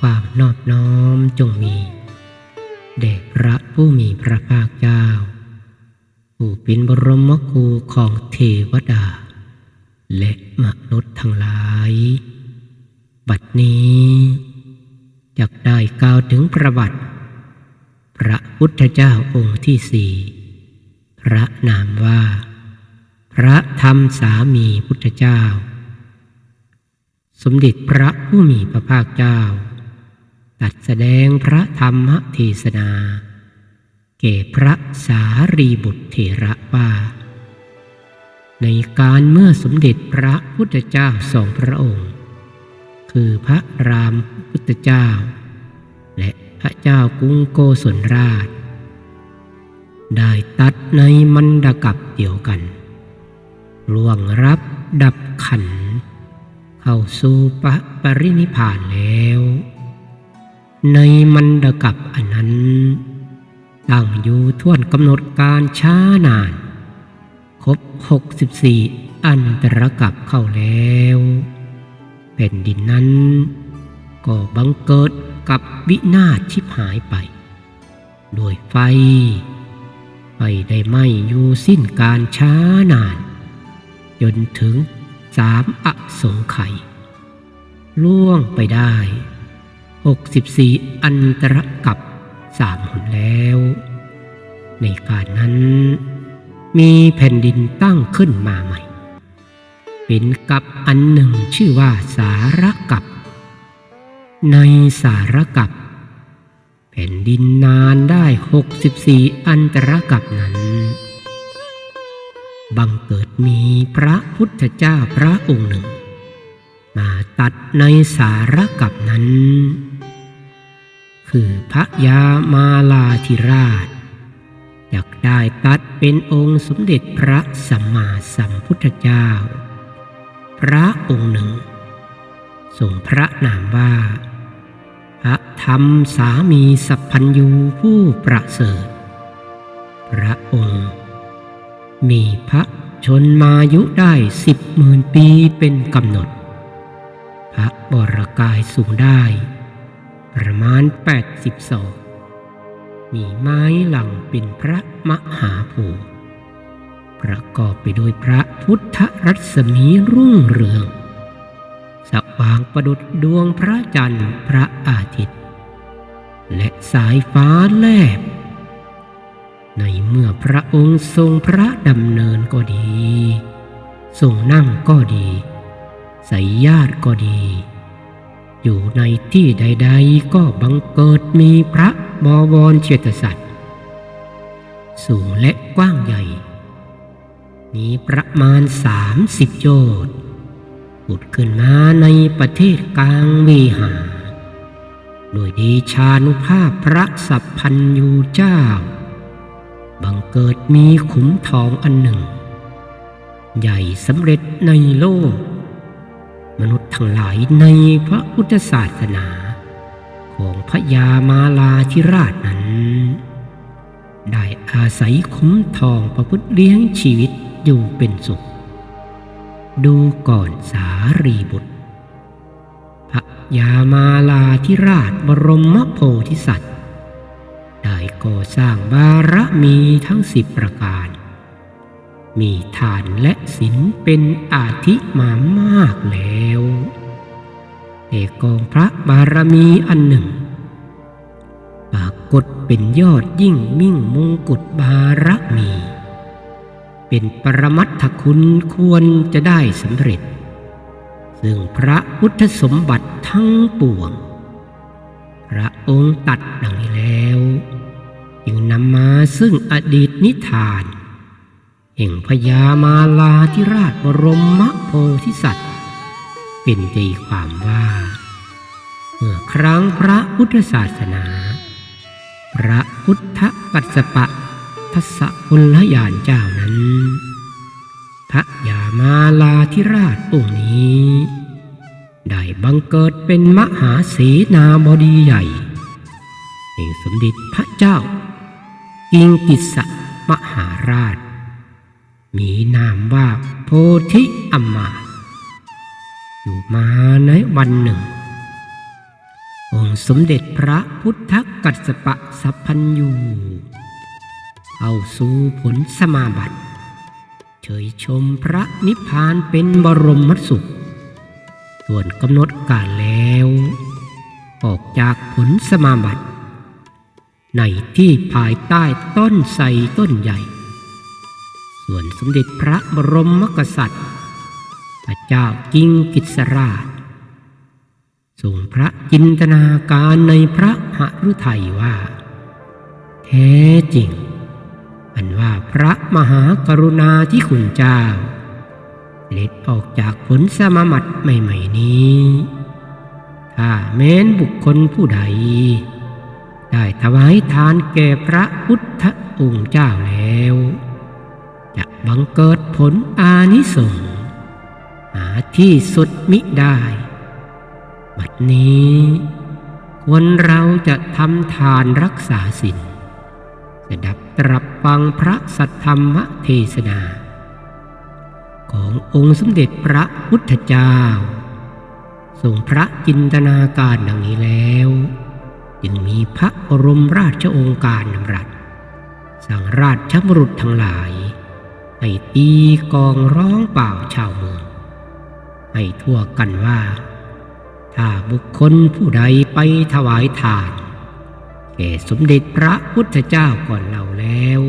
ความนอบน้อมจงมีแด่พระผู้มีพระภาคเจ้า ผู้เป็นบรมครูของเทวดา และมนุษย์ทั้งหลาย บัดนี้จักได้กล่าวถึงประวัติ พระพุทธเจ้าองค์ที่สี่พระนามว่า พระธรรมสามีพุทธเจ้า สมเด็จพระผู้มีพระภาคเจ้า ตัดแสดงพระธรรมเทศนา แก่พระสารีบุตรเถระว่า ในการเมื่อสมเด็จพระพุทธเจ้าสองพระองค์ คือพระรามพุทธเจ้า และพระเจ้ากรุงโกศลราช ได้ตัดในมันดกับเดียวกันล่วงรับดับขัน เข้าสู่ปะปรินิพานแล้ว ในมันดกับอันนั้น ตั้งอยู่ท่วนกำหนดการช้านาน ครบหกสิบสี่อันตรกับเข้าแล้วแผ่นดินนั้น ก็บังเกิดกับวินาศชิบหายไป ด้วยไฟ ไฟได้ไหม้อยู่สิ้นการช้านาน จนถึงสามอสงไขยล่วงไปได้ หกสิบสี่อันตรกับสามหนแล้ว ในการนั้น มีแผ่นดินตั้งขึ้นมาใหม่ เป็นกับอันหนึ่งชื่อว่าสารกับ ในสารกับ แผ่นดินนานได้หกสิบสี่อันตรกับนั้นบังเกิดมีพระพุทธเจ้าพระองค์หนึ่ง มาตัดในสารกับนั้น คือพระยามาลาธิราชอยากได้ตัดเป็นองค์สมเด็จพระสัมมาสัมพุทธเจ้า พระองค์หนึ่งทรงพระนามว่า พระธรรมสามีสัพพัญยูผู้ประเสริฐ พระองค์ มีพระชนมายุได้สิบหมื่นปีเป็นกำหนด พระบรกายสูงได้ ประมาณแปดสิบศอกมีไม้หลังเป็นพระมหาโพธิ์ประกอบไปด้วยพระพุทธรัศมีรุ่งเรือง สว่างประดุดดวงพระจันทร์พระอาทิตย์ และสายฟ้าแลบ ในเมื่อพระองค์ทรงพระดำเนินก็ดี ทรงนั่งก็ดี ใส่ญาติก็ดี อยู่ในที่ใดๆ ก็บังเกิดมีพระบวรเจตสัตว์สูงและกว้างใหญ่ มีประมาณสามสิบโยชน์ผุดขึ้นมาในประเทศกลางเวหาโดยดีชานุภาพพระสัพพันยูเจ้า บังเกิดมีขุมทองอันหนึ่ง ใหญ่สำเร็จในโลก มนุษย์ทั้งหลายในพระพุทธศาสนา ของพระยามาลาธิราชนั้น ได้อาศัยคุ้มทองประพฤติเลี้ยงชีวิตอยู่เป็นสุข ดูก่อนสารีบุตร พระยามาลาธิราชบรมโพธิสัตว์ ได้ก่อสร้างบารมีทั้งสิบประการ มีทานและศีลเป็นอาทิมามากแล้วแต่กองพระบารมีอันหนึ่ง ปรากฏเป็นยอดยิ่งมิ่งมงกุฎบารมี เป็นปรมัตถคุณควรจะได้สำเร็จ ซึ่งพระพุทธสมบัติทั้งปวง พระองค์ตัดดังนี้แล้ว จึงนำมาซึ่งอดีตนิทาน แห่งพญามาลาธิราชบรมมโพธิสัตว์ เป็นใจความว่า เมื่อครั้งพระพุทธศาสนา พระพุทธกัสสปะทศกุลยานเจ้านั้น พระยามาลาธิราชองค์นี้ ได้บังเกิดเป็นมหาเสนาบดีใหญ่แห่งสมเด็จพระเจ้ากิงกิสะมหาราช มีนามว่าโพธิอัมมาอยู่มาในวันหนึ่ง องค์สมเด็จพระพุทธกัสสปะสัพพันยูเอาสู่ผลสมาบัติเฉยชมพระนิพพานเป็นบรมสุข ส่วนกำหนดการแล้ว ออกจากผลสมาบัติ ในที่ภายใต้ต้นไทรต้นใหญ่ ส่วนสมเด็จพระบรมมกษัตริย์ พระเจ้ากิงกิสราชทรงพระจินตนาการในพระหฤทัยว่า แท้จริง อันว่าพระมหากรุณาที่คุณเจ้าเสด็จออกจากผลสมมัติใหม่ๆนี้ ถ้าแม้นบุคคลผู้ใด ได้ถวายทานแก่พระพุทธองค์เจ้าแล้ว จะบังเกิดผลอานิสงส์หาที่สุดมิได้ บัดนี้ควรเราจะทำทานรักษาศีลสดับตรับฟังพระสัทธรรมเทศนา ขององค์สมเด็จพระพุทธเจ้าทรงพระจินตนาการดังนี้แล้ว จึงมีพระบรมราชโองการนำรัสสั่งราชบุรุษทั้งหลาย ให้ตีกองร้องเปล่าชาวเมือง ให้ทั่วกันว่า ถ้าบุคคลผู้ใดไปถวายทานแก่สมเด็จพระพุทธเจ้าก่อนเราแล้ว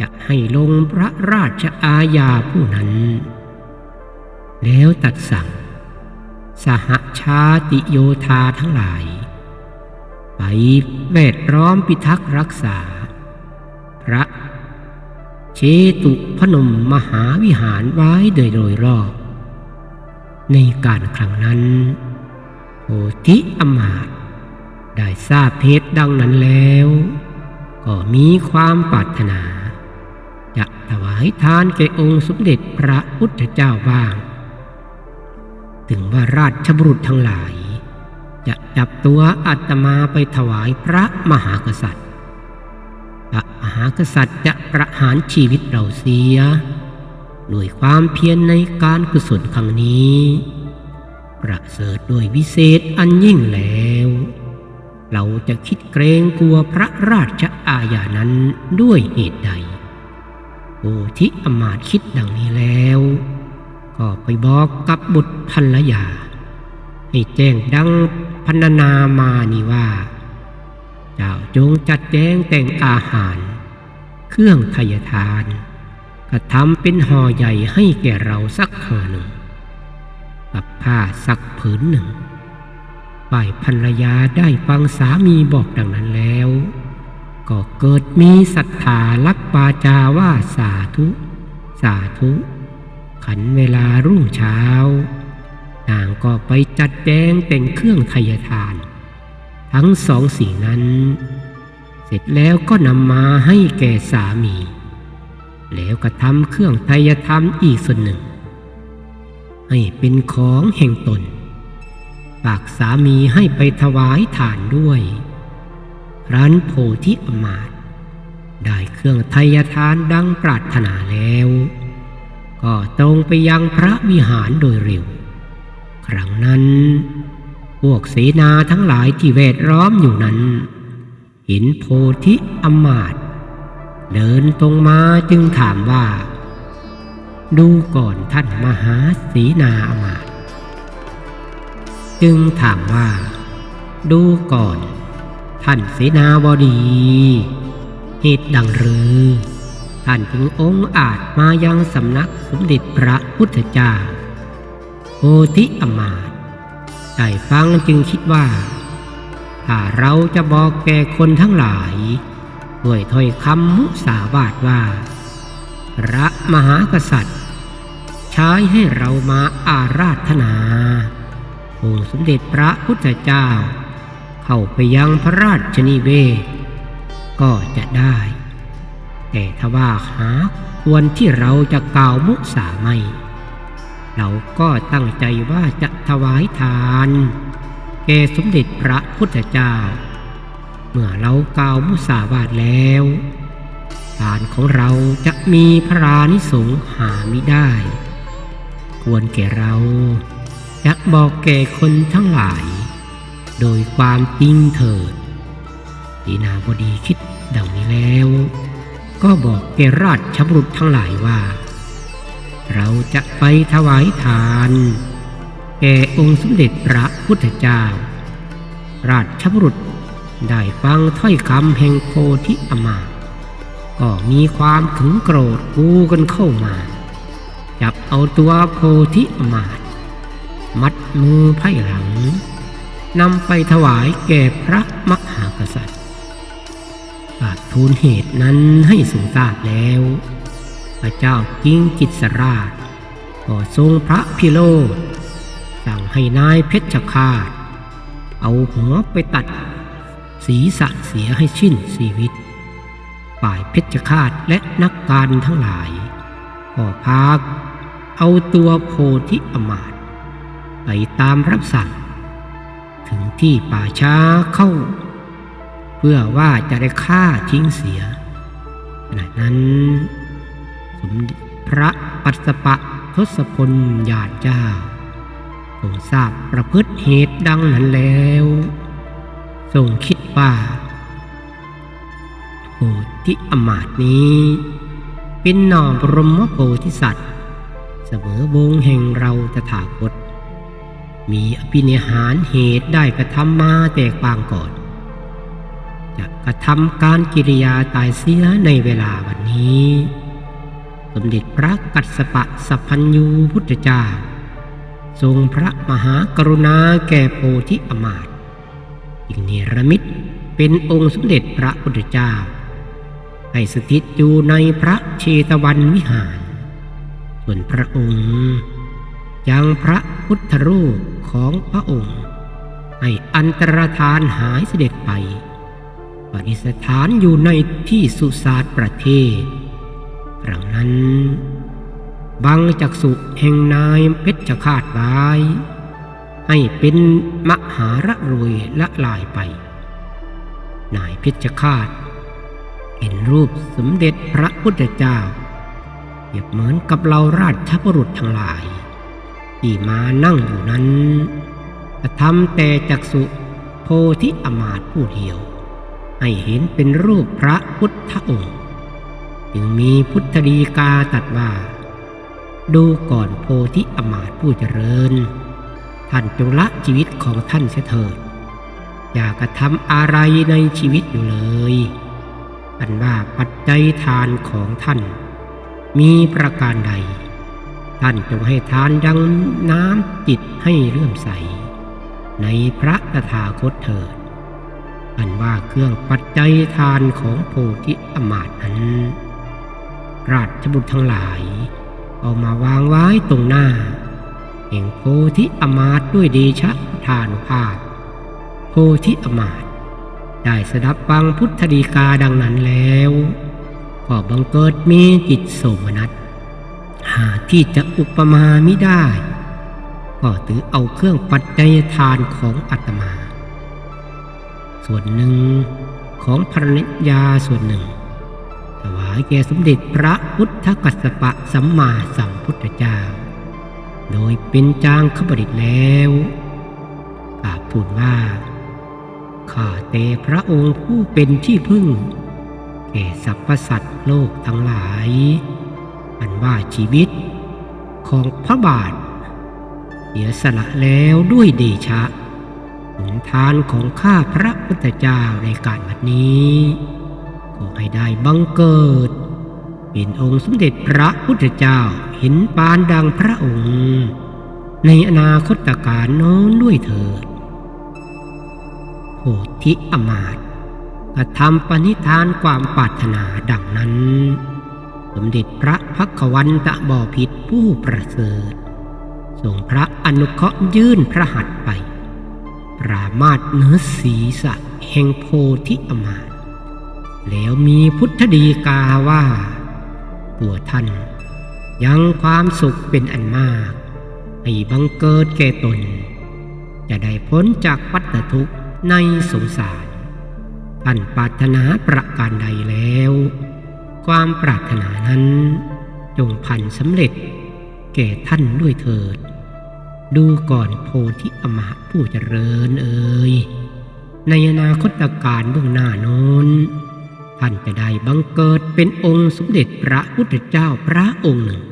จะให้ลงพระราชอาญาผู้นั้น แล้วตัดสั่ง สหชาติโยธาทั้งหลาย ไปแวดล้อมพิทักษ์รักษา พระ เชตุพนมมหาวิหารไว้โดยโดยรอบ ในการครั้งนั้นโพธิอมาตย์ได้ทราบเหตุดังนั้นแล้ว ก็มีความปรารถนาจะถวายทานแก่องค์สมเด็จพระพุทธเจ้าบ้าง ถึงว่าราชบุรุษทั้งหลาย จะจับตัวอาตมาไปถวายพระมหากษัตริย์ หากษัตริย์จะประหารชีวิตเราเสียด้วยความเพียรในการกุศลครั้งนี้ ประเสริฐด้วยวิเศษอันยิ่งแล้ว เราจะคิดเกรงกลัวพระราชอาญานั้นด้วยเหตุใดโอทิอมาตคิดดังนี้แล้ว ก็ไปบอกกับบุตรภรรยา ให้แจ้งดังพรรณนามานี่ว่า เจ้าจงจัดแจงแต่งอาหาร เครื่องทยทานกระทำเป็นห่อใหญ่ให้แก่เราสักห่อหนึ่ง กับผ้าสักผืนหนึ่งฝ่ายภรรยาได้ฟังสามีบอกดังนั้นแล้ว ก็เกิดมีศรัทธารักปาจาว่าสาธุ สาธุ ขันเวลารุ่งเช้านางก็ไปจัดแจงแต่งเครื่องไทยทาน ทั้งสองสิ่งนั้น เสร็จแล้วก็นำมาให้แก่สามี แล้วก็ทำเครื่องไทยธรรมอีกส่วนหนึ่ง ให้เป็นของแห่งตนปากสามีให้ไปถวายฐานด้วย ร้านโพธิอมาตได้เครื่องไทยทานดังปรารถนาแล้ว ก็ตรงไปยังพระวิหารโดยเร็ว ครั้งนั้น พวกเสนาทั้งหลายที่แวดล้อมอยู่นั้น เห็นโพธิอมาต เดินตรงมาจึงถามว่า ดูก่อนท่านมหาเสนาอมาต จึงถามว่า ดูก่อน ท่านเสนาบดี เหตุดังหรือ ท่านจึงองค์อาจมายังสำนักสมเด็จพระพุทธเจ้าโพธิอมาตได้ฟังจึงคิดว่า ถ้าเราจะบอกแก่คนทั้งหลาย ด้วยถ้อยคำมุสาวาทว่า พระมหากษัตริย์ ใช้ให้เรามาอาราธนาองค์สมเด็จพระพุทธเจ้า เข้าไปยังพระราชนิเวศ ก็จะได้ แต่ถ้าว่าหาควรที่เราจะกล่าวมุสาไม่ เราก็ตั้งใจว่าจะถวายทาน แก่สมเด็จพระพุทธเจ้า เมื่อเรากล่าวมุสาวาทแล้วทานของเราจะมีพระรานิสงหามิได้ ควรแก่เราจะบอกแก่คนทั้งหลาย โดยความจริงเถิดดีนาบดีคิดดังนี้แล้ว ก็บอกแก่ราชบุรุษทั้งหลายว่า เราจะไปถวายทาน แก่องค์สมเด็จพระพุทธเจ้า ราชบุรุษได้ฟังถ้อยคำแห่งโพธิอมา ก็มีความขึงโกรธกูกันเข้ามา จับเอาตัวโพธิอมาตมัดมือไพ่หลังนำไปถวายแก่พระมหากษัตริย์กราบทูลเหตุนั้นให้ทรงทราบแล้ว พระเจ้าจิงกิจราชก็ทรงพระพิโรธ สั่งให้นายเพชฌฆาต เอาหัวไปตัด ศีรษะเสียให้สิ้นชีวิต ฝ่ายเพชฌฆาตและนักการทั้งหลายก็พาเอาตัวโพธิอมาตไปตามรับสั่ง ถึงที่ป่าช้าเข้า เพื่อว่าจะได้ฆ่าทิ้งเสียขณะนั้นสมพระปัสสปะทศพลญาติเจ้า ทรงทราบประพฤติเหตุดังนั้นแล้วทรงคิดว่าโพธิอมาตย์นี้ เป็นนอมบรมโพธิสัตว์ เสมอวงแห่งเราตถาคต มีอภินิหารเหตุได้กระทำมาแต่ปางก่อน จะกระทำการกิริยาตายเสียในเวลาวันนี้ สมเด็จพระกัสสปะสัพพัญญูพุทธเจ้า ทรงพระมหากรุณาแก่โพธิอมาตย์จึงเนรมิตเป็นองค์สมเด็จพระพุทธเจ้า ให้สถิตอยู่ในพระเชตวันวิหาร ส่วนพระองค์ยังพระพุทธรูปของพระองค์ ให้อันตรธานหายเสด็จไปปฏิสถานอยู่ในที่สุสานประเทศครั้งนั้น บังจักสุแห่งนายเพชฌฆาตไว้ให้เป็นมหาระรวยละลายไป นายเพชฌฆาต เห็นรูปสมเด็จพระพุทธเจ้าเปรียบเหมือนกับเราราชบุรุษทั้งหลาย ที่มานั่งอยู่นั้นกระทำแต่จักสุโพธิอมาตผู้เดียว ให้เห็นเป็นรูปพระพุทธองค์ จึงมีพุทธดีกาตัดว่า ดูก่อนโพธิอมาตผู้เจริญ ท่านจงละชีวิตของท่านเสียเถิด อย่ากระทำอะไรในชีวิตอยู่เลยอันว่าปัจจัยทานของท่าน มีประการใด ท่านจงให้ทานยังน้ำจิตให้เลื่อมใส ในพระตถาคตเถิดอันว่าเครื่องปัจจัยทานของโพธิอมาตนั้น ราชบุตรทั้งหลาย เอามาวางไว้ตรงหน้าแห่งโพธิอมาตด้วยเดชะทานุภาพ โพธิอมาต์ได้สดับฟังพุทธดีกาดังนั้นแล้วก็บังเกิดมีจิตโสมนัสหาที่จะอุปมาไม่ได้ ก็ถือเอาเครื่องปัจจัยทานของอาตมา ส่วนหนึ่งของภรรยาส่วนหนึ่ง แก่สมเด็จพระพุทธกัสสปะสัมมาสัมพุทธเจ้า โดยเป็นจางขบดิษฐ์แล้วกาบทูลว่า ข้าแต่พระองค์ผู้เป็นที่พึ่ง แก่สรรพสัตว์โลกทั้งหลาย อันว่าชีวิตของพระบาทเสียสละแล้วด้วยเดชะผลทานของข้าพระพุทธเจ้าในการบัดนี้ ขอให้ได้บังเกิด เป็นองค์สมเด็จพระพุทธเจ้าเห็นปานดังพระองค์ ในอนาคตการโน้นด้วยเถิดโพธิอมาตกระทำปณิธานความปรารถนาดังนั้น สมเด็จพระพักวันตะบอพิษผู้ประเสริฐทรงพระอนุเคราะห์ยื่นพระหัตถ์ไป ปรามาสเนื้อศีรษะแห่งโพธิอมาตย แล้วมีพุทธดีกาว่าตัวท่าน ยังความสุขเป็นอันมาก ให้บังเกิดแก่ตน จะได้พ้นจากปัตตทุกข์ในสงสาร ท่านปรารถนาประการใดแล้ว ความปรารถนานั้น จงพันสำเร็จแก่ท่านด้วยเถิด ดูก่อนโพธิอมหะผู้เจริญเอ่ยในอนาคตการเบื้องหน้าโน้น ท่านจะได้บังเกิดเป็นองค์สมเด็จพระพุทธเจ้าพระองค์หนึ่ง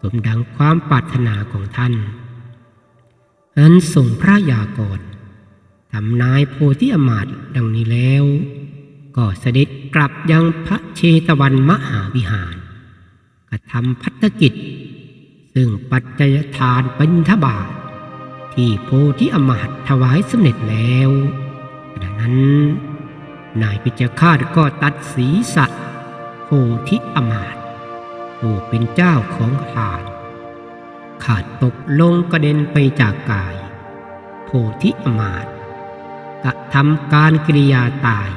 สมดังความปรารถนาของท่านอันส่งพระยากรทำนายโพธิอมาตย์ดังนี้แล้ว ก็เสด็จกลับยังพระเชตวันมหาวิหาร กระทำพัฒกิจ ซึ่งปัจจัยทานป็นทบาท ที่โพธิอมาตย์ถวายสำเร็จแล้วดังนั้น นายพิจคาตก็ตัดศีรษะโพธิอมาตผู้เป็นเจ้าของทานขาดตกลงกระเด็นไปจากกายโพธิอมาตกระทำการกิริยาตาย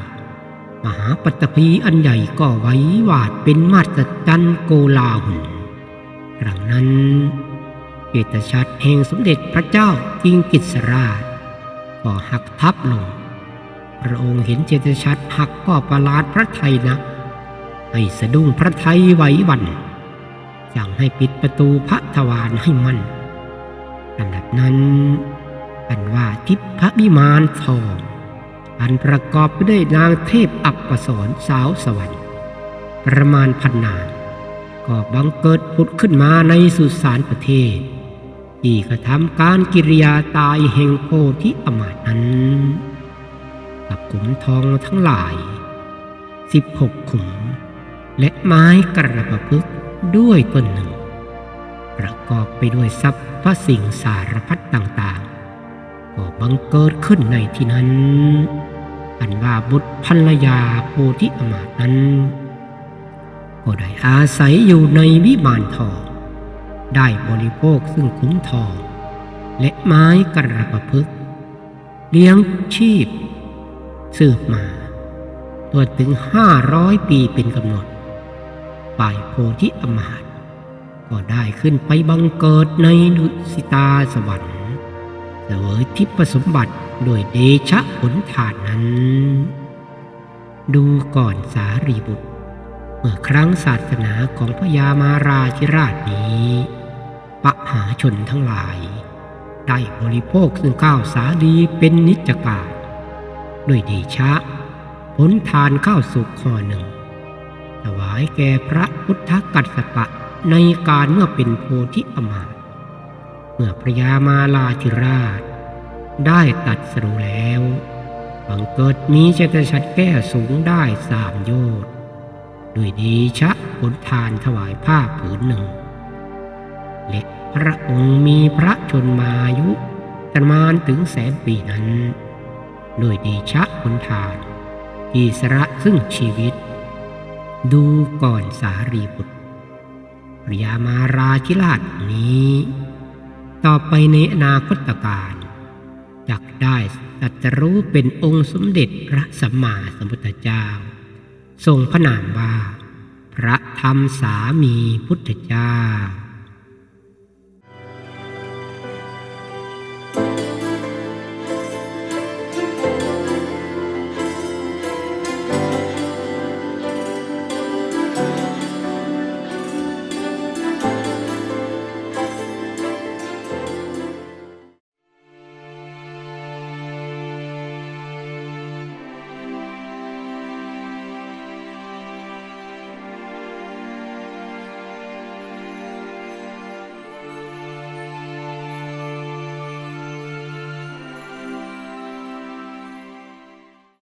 มหาปัตภีอันใหญ่ก็ไว้วาดเป็นมาตรจันโกลาหุนครั้งนั้นเกตชัดแห่งสมเด็จพระเจ้ากิงกิสราช ก็หักทับลง พระองค์เห็นเจตชัดหักก็ประหลาดพระไทยนะให้สะดุ้งพระไทยไหววันสั่งให้ปิดประตูพระทวารให้มั่นลำดับนั้นอันว่าทิพระวิมานทอง อันประกอบไปด้วยนางเทพอัปสรสาวสวรรค์ ประมาณพันนางก็บังเกิดผุดขึ้นมาในสุสานประเทศ ที่กระทำการกิริยาตายแห่งโพธิอมาตนั้น ขุมทองทั้งหลายสิบหกขุม และไม้กระประพฤกด้วยต้นหนึ่ง ประกอบไปด้วยทรัพย์พระสิ่งสารพัดต่างๆ ก็บังเกิดขึ้นในที่นั้น อันว่าบุตรภรรยาโพธิอมาตนั้น ก็ได้อาศัยอยู่ในวิมานทอง ได้บริโภคซึ่งคุ้มทอง และไม้กระประพฤกเลี้ยงชีพ สืบมาตัวถึงห้าร้อยปีเป็นกำหนด ฝ่ายโพธิอมาตก็ได้ขึ้นไปบังเกิดในดุสิตาสวรรค์เสวยทิพสมบัติโดยเดชะผลทานนั้น ดูก่อนสารีบุตร เมื่อครั้งศาสนาของพญามาราธิราชนี้ปะหาชนทั้งหลาย ได้บริโภคซึ่งข้าวสาลีเป็นนิจกาล ด้วยเดชะผลทานข้าวสุกข้อหนึ่ง ถวายแก่พระพุทธกัสสปะในการเมื่อเป็นโพธิอมาตเมื่อพระยามาลาธิราช ได้ตัดสรู้แล้วบังเกิดมีเจตชัดแก้สูงได้สามโยชน์ด้วยดีชะผลทานถวายผ้าผืนหนึ่งและพระองค์มีพระชนมายุประมาณถึงแสนปีนั้น ด้วยดีชะผลทานที่สละซึ่งชีวิต ดูก่อนสารีบุตรพระยามาราชิราชนี้ ต่อไปในอนาคตการอยากได้ตรัสรู้เป็นองค์สมเด็จพระสัมมาสัมพุทธเจ้า ทรงพระนามว่า พระธรรมสามีพุทธเจ้า